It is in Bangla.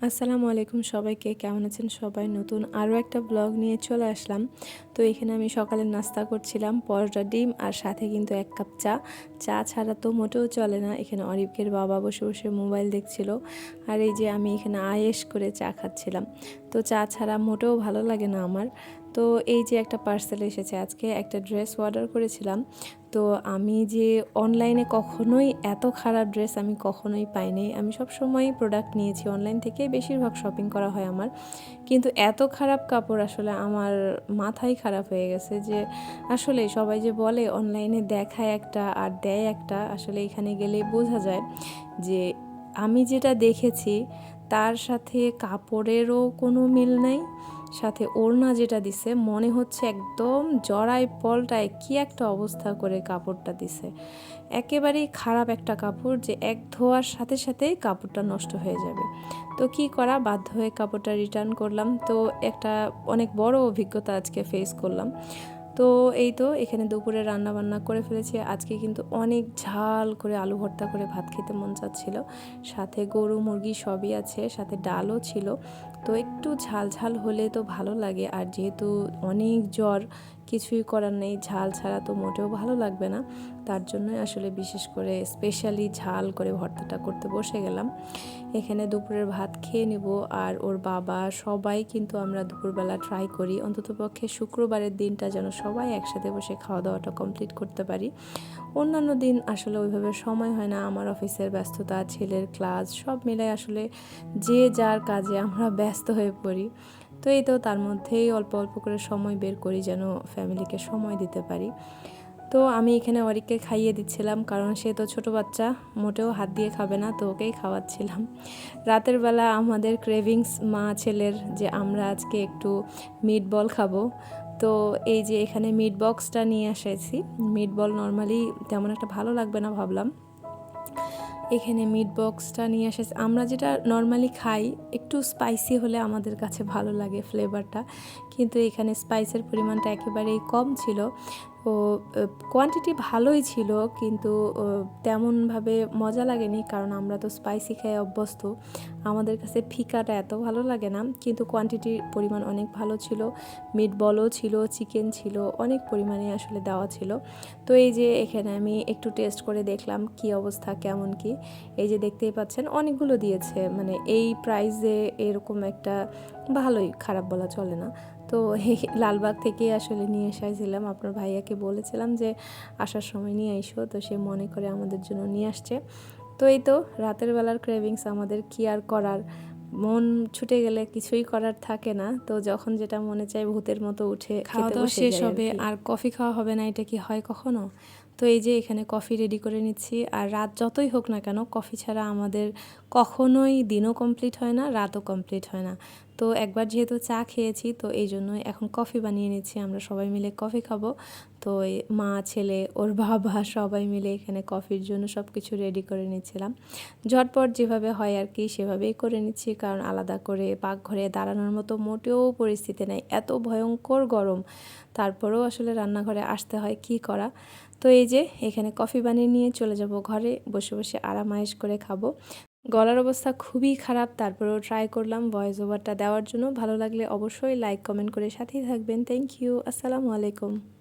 আসসালামু আলাইকুম সবাইকে, কেমন আছেন সবাই? নতুন আরও একটা ব্লগ নিয়ে চলে আসলাম। তো এখানে আমি সকালে নাস্তা করছিলাম, পরোটা, ডিম আর সাথে কিন্তু এক কাপ চা। চা ছাড়া তো মোটেও চলে না। এখানে অরিফকের বাবা বসে বসে মোবাইল দেখছিল আর এই যে আমি এখানে আয়েস করে চা খাচ্ছিলাম। তো চা ছাড়া মোটেও ভালো লাগে না আমার। তো এই যে একটা পার্সেল এসেছে আজকে, একটা ড্রেস অর্ডার করেছিলাম। তো আমি যে অনলাইনে কখনোই এত খারাপ ড্রেস আমি কখনোই পাইনি। আমি সব সময় প্রোডাক্ট নিয়েছি। অনলাইন থেকে বেশিরভাগ শপিং করা হয় আমার। কিন্তু এত খারাপ কাপড় আসলে আমার মাথাই খারাপ হয়ে গেছে যে আসলে সবাই যে বলে অনলাইনে দেখায় একটা আর দেয় একটা, আসলে এখানে গেলে বোঝা যায় যে আমি যেটা দেখেছি তার সাথে কাপড়েরও কোনো মিল নাই। সাথে ওড়না যেটা দিছে, মনে হচ্ছে একদম জড়াই পলটায় কি একটা অবস্থা করে কাপড়টা দিছে। একেবারেই খারাপ একটা কাপড় যে এক ধোয়ার সাথে সাথেই কাপড়টা নষ্ট হয়ে যাবে। তো কি করা? বাধ্য হয়ে কাপড়টা রিটার্ন করলাম। তো একটা অনেক বড় অভিজ্ঞতা আজকে ফেস করলাম। তো এই তো এখানে দুপুরে রান্না বান্না করে ফেলেছি। আজকে কিন্তু অনেক ঝাল করে আলু ভর্তা করে ভাত খেতে মন চাচ্ছিল। সাথে গরু, মুরগি সবই আছে, সাথে ডালও ছিল। তো একটু ঝাল ঝাল হলে তো ভালো লাগে। আর যেহেতু অনেক জ্বর, কিছুই করার নেই, ঝাল ছাড়া তো মোটেও ভালো লাগবে না। তার জন্যই আসলে বিশেষ করে স্পেশালি ঝাল করে ভর্তাটা করতে বসে গেলাম। এখানে দুপুরের ভাত খেয়ে নিব। আর ওর বাবা, সবাই কিন্তু আমরা দুপুরবেলা ট্রাই করি। অন্ততপক্ষে শুক্রবারের দিনটা যেন সবাই একসাথে বসে খাওয়া দাওয়াটা কমপ্লিট করতে পারি। অন্যান্য দিন আসলে ওইভাবে সময় হয় না। আমার অফিসের ব্যস্ততা, ছেলের ক্লাস সব মিলাই আসলে যে যার কাজে আমরা ব্যস্ত হয়ে পড়ি। তো এই তো তার মধ্যেই অল্প অল্প করে সময় বের করি যেন ফ্যামিলিকে সময় দিতে পারি। তো আমি এখানে অরিককে খাইয়ে দিচ্ছিলাম কারণ সে তো ছোট বাচ্চা, মোটেও হাত দিয়ে খাবে না, তো ওকেই খাওয়াচ্ছিলাম। রাতের বেলা আমাদের ক্রেভিংস মা ছেলের যে আমরা আজকে একটু মিট বল খাব। তো এই যে এখানে মিট বক্সটা নিয়ে এসেছি। মিট বল নর্মালি তেমন একটা ভালো লাগবে না ভাবলাম। এখানে মিট বক্সটা নিয়ে এসেছে আমরা যেটা নর্মালি খাই, একটু স্পাইসি হলে আমাদের কাছে ভালো লাগে ফ্লেভারটা কিন্তু এখানে স্পাইসের পরিমাণটা একেবারেই কম ছিল। কোয়ান্টিটি ভালোই ছিল, কিন্তু তেমনভাবে মজা লাগেনি, কারণ আমরা তো স্পাইসি খেয়ে অভ্যস্ত। আমাদের কাছে ফিকাটা এত ভালো লাগে না, কিন্তু কোয়ান্টিটির পরিমাণ অনেক ভালো ছিল। মিট বলও ছিল চিকেন ছিল, অনেক পরিমাণে আসলে দেওয়া ছিল। তো এই যে এখানে আমি একটু টেস্ট করে দেখলাম কি অবস্থা, কেমন কি। এই যে দেখতেই পাচ্ছেন, অনেকগুলো দিয়েছে মানে এই প্রাইসে এরকম একটা ভালোই খারাপ বলা চলে না। তো লালবাগ থেকে আসলে নিয়ে এসেছিলাম। আপনার ভাইয়াকে বলেছিলাম যে আসার সময় নিয়ে এসো তো সে মনে করে আমাদের জন্য নিয়ে আসছে। তো এই তো রাতের বেলার ক্রেভিংস আমাদের কি আর করার? মন ছুটে গেলে কিছুই করার থাকে না। তো যখন যেটা মনে চায় ভূতের মতো উঠে খাওয়া দাওয়া শেষ হবে আর কফি খাওয়া হবে না এটা কি হয় কখনো? তো এই যে এখানে কফি রেডি করে নিচ্ছি। আর রাত যতই হোক না কেন, কফি ছাড়া আমাদের কখনোই দিনও কমপ্লিট হয় না, রাতও কমপ্লিট হয় না। তো একবার যেহেতু চা খেয়েছি, তো এই জন্য এখন কফি বানিয়ে নিচ্ছি। আমরা সবাই মিলে কফি খাব। তো মা, ছেলে, ওর বাবা সবাই মিলে এখানে কফির জন্য সব কিছু রেডি করে নিচ্ছিলাম। ঝটপট যেভাবে হয় আর কি, সেভাবেই করে নিচ্ছি। কারণ আলাদা করে পাকঘরে দাঁড়ানোর মতো মোটেও পরিস্থিতি নেই। এত ভয়ঙ্কর গরম। তারপরেও আসলে রান্নাঘরে আসতে হয় কি করা? তো এই যে, এখানে কফি বানিয়ে নিয়ে চলে যাব ঘরে। বসে বসে আরাম আয়েস করে খাব। গলার অবস্থা খুবই খারাপ, তারপরেও ট্রাই করলাম ভয়েস ওভারটা দেওয়ার জন্য। ভালো লাগলে অবশ্যই লাইক কমেন্ট করে সাথেই থাকবেন। থ্যাংক ইউ আসসালামু আলাইকুম।